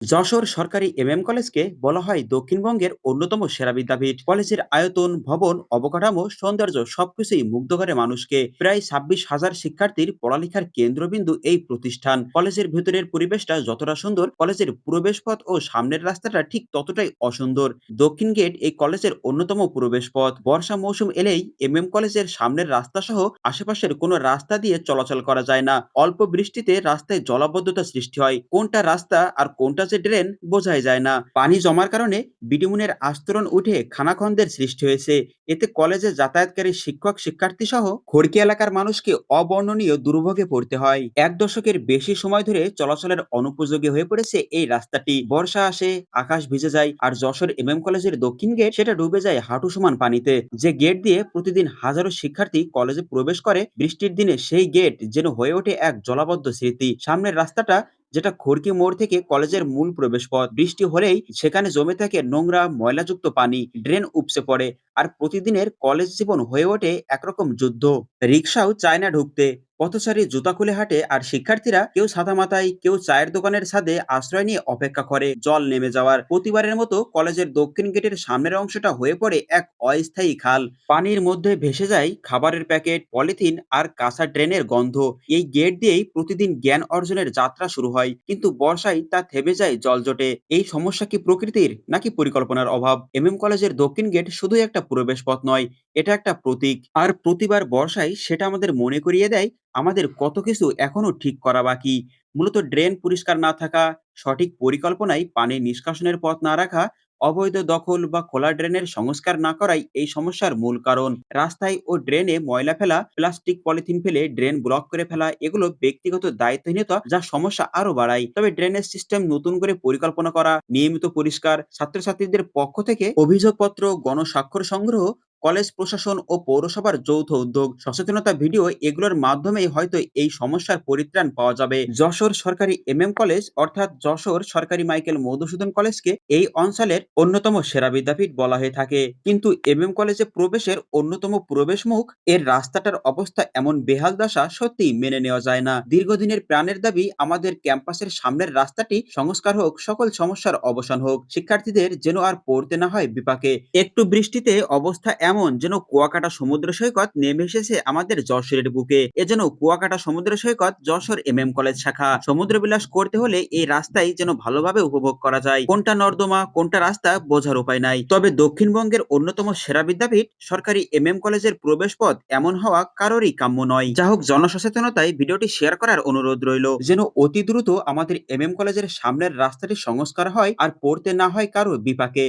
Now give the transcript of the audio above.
যশোর সরকারি এমএম কলেজকে বলা হয় দক্ষিণবঙ্গের অন্যতম সেরা বিদ্যাপীঠ। কলেজের আয়তন, ভবন, অবকাঠামো, সৌন্দর্য সবকিছুই মুগ্ধ করে মানুষকে। প্রায় ছাব্বিশ হাজার শিক্ষার্থীর পড়ালেখার কেন্দ্রবিন্দু এই প্রতিষ্ঠান। কলেজের ভেতরের পরিবেশটা যতটা সুন্দর, কলেজের প্রবেশ পথ ও সামনের রাস্তাটা ঠিক ততটাই অসুন্দর। দক্ষিণ গেট এই কলেজের অন্যতম প্রবেশ পথ বর্ষা মৌসুম এলেই এমএম কলেজের সামনের রাস্তা সহ আশেপাশের কোনো রাস্তা দিয়ে চলাচল করা যায় না। অল্প বৃষ্টিতে রাস্তায় জলাবদ্ধতা সৃষ্টি হয়। কোনটা রাস্তা আর কোনটা যে ড্রেন বোঝাই যায় না। পানি জমার কারণে বিডিমুনের আস্তরণ উঠে খানাখন্দের সৃষ্টি হয়েছে। এতে কলেজে যাতায়াতকারী শিক্ষক শিক্ষার্থী সহ খড়কি এলাকার মানুষকে অবর্ণনীয় দুর্ভোগে পড়তে হয়। এক দশকের বেশি সময় ধরে চলাচলের অনুপযোগী হয়ে পড়েছে এই রাস্তাটি। বর্ষা আসে, আকাশ ভিজে যায় আর যশোর এম এম কলেজের দক্ষিণ গেট সেটা ডুবে যায় হাঁটু সমান পানিতে। যে গেট দিয়ে প্রতিদিন হাজারো শিক্ষার্থী কলেজে প্রবেশ করে, বৃষ্টির দিনে সেই গেট যেন হয়ে ওঠে এক জলাবদ্ধ স্মৃতি। সামনের রাস্তাটা যেটা খড়কি মোড় থেকে কলেজের মূল প্রবেশপথ। বৃষ্টি হলেই সেখানে জমে থাকে নোংরা, ময়লাযুক্ত পানি, ড্রেন উপসে পড়ে, আর প্রতিদিনের কলেজ জীবন হয়ে ওঠে একরকম যুদ্ধ। রিক্সাও চায় না ঢুকতে পথচারী জুতা খুলে হাঁটে আর শিক্ষার্থীরা কেউ সাদা মাথায়, কেউ চায়ের দোকানের ছাদে আশ্রয় নিয়ে অপেক্ষা করে। জল নেমে যাওয়ার প্রতিবারের মতো কলেজের দক্ষিণ গেটের সামনের অংশটা হয়ে পড়ে এক অস্থায়ী খাল। পানির মধ্যে ভেসে যায় খাবারের প্যাকেট, পলিথিন আর কাঁচা ড্রেনের গন্ধ। এই গেট দিয়েই প্রতিদিন জ্ঞান অর্জনের যাত্রা শুরু হয়, কিন্তু বর্ষায় তা থেমে যায় জলজটে এই সমস্যা কি প্রকৃতির নাকি পরিকল্পনার অভাব? এমএম কলেজের দক্ষিণ গেট শুধুই একটা প্রবেশ পথ নয়, এটা একটা প্রতীক। আর প্রতিবার বর্ষায় সেটা আমাদের মনে করিয়ে দেয় আমাদের কত কিছু এখনও ঠিক করা বাকি? মূলত ড্রেন পরিষ্কার না থাকা, সঠিক পরিকল্পনায় পানি নিষ্কাশনের পথ না রাখা, অবৈধ দখল বা খোলা ড্রেনের সংস্কার না করাই এই সমস্যার মূল কারণ। রাস্তায় ও ড্রেনে ময়লা ফেলা, প্লাস্টিক পলিথিন ফেলে ড্রেন ব্লক করে ফেলা, এগুলো ব্যক্তিগত দায়িত্বহীনতা যা সমস্যা আরও বাড়ায়। তবে ড্রেনেজ সিস্টেম নতুন করে পরিকল্পনা করা, নিয়মিত পরিষ্কার, ছাত্রছাত্রীদের পক্ষ থেকে অভিযোগপত্র, গণস্বাক্ষর সংগ্রহ কলেজ প্রশাসন ও পৌরসভার যৌথ উদ্যোগ, সচেতনতা ভিডিও এগুলোর মাধ্যমেই হয়তো এই সমস্যার পরিত্রাণ পাওয়া যাবে। যশোর সরকারি এমএম কলেজ অর্থাৎ যশোর সরকারি মাইকেল মধুসূদন কলেজকে এই অঞ্চলের অন্যতম সেরা বিদ্যাপীঠ বলা হয়ে থাকে। কিন্তু এমএম কলেজে প্রবেশের অন্যতম প্রবেশ মুখ, এর রাস্তাটার অবস্থা এমন বেহাল দশা সত্যি মেনে নেওয়া যায় না। দীর্ঘদিনের প্রাণের দাবি, আমাদের ক্যাম্পাসের সামনের রাস্তাটি সংস্কার হোক, সকল সমস্যার অবসান হোক, শিক্ষার্থীদের যেন আর পড়তে না হয় বিপাকে। একটু বৃষ্টিতে অবস্থা এমন যেন কুয়াকাটা সমুদ্র সৈকত নেমে এসেছে আমাদের যশোরের বুকে। এ যেন কুয়াকাটা সমুদ্র সৈকত যশোর এম এম কলেজ শাখা। সমুদ্র বিলাস করতে হলে এই রাস্তায় যেন ভালোভাবে উপভোগ করা যায়। কোনটা নর্দমা, কোনটা রাস্তা বোঝার উপায় নাই। তবে দক্ষিণবঙ্গের অন্যতম সেরা বিদ্যাপীঠ সরকারি এম এম কলেজের প্রবেশ পথ এমন হওয়া কারোরই কাম্য নয়। যা হোক, জনসচেতনতায় ভিডিওটি শেয়ার করার অনুরোধ রইল। যেন অতি দ্রুত আমাদের এম এম কলেজের সামনের রাস্তাটি সংস্কার হয় আর পড়তে না হয় কারও বিপাকে।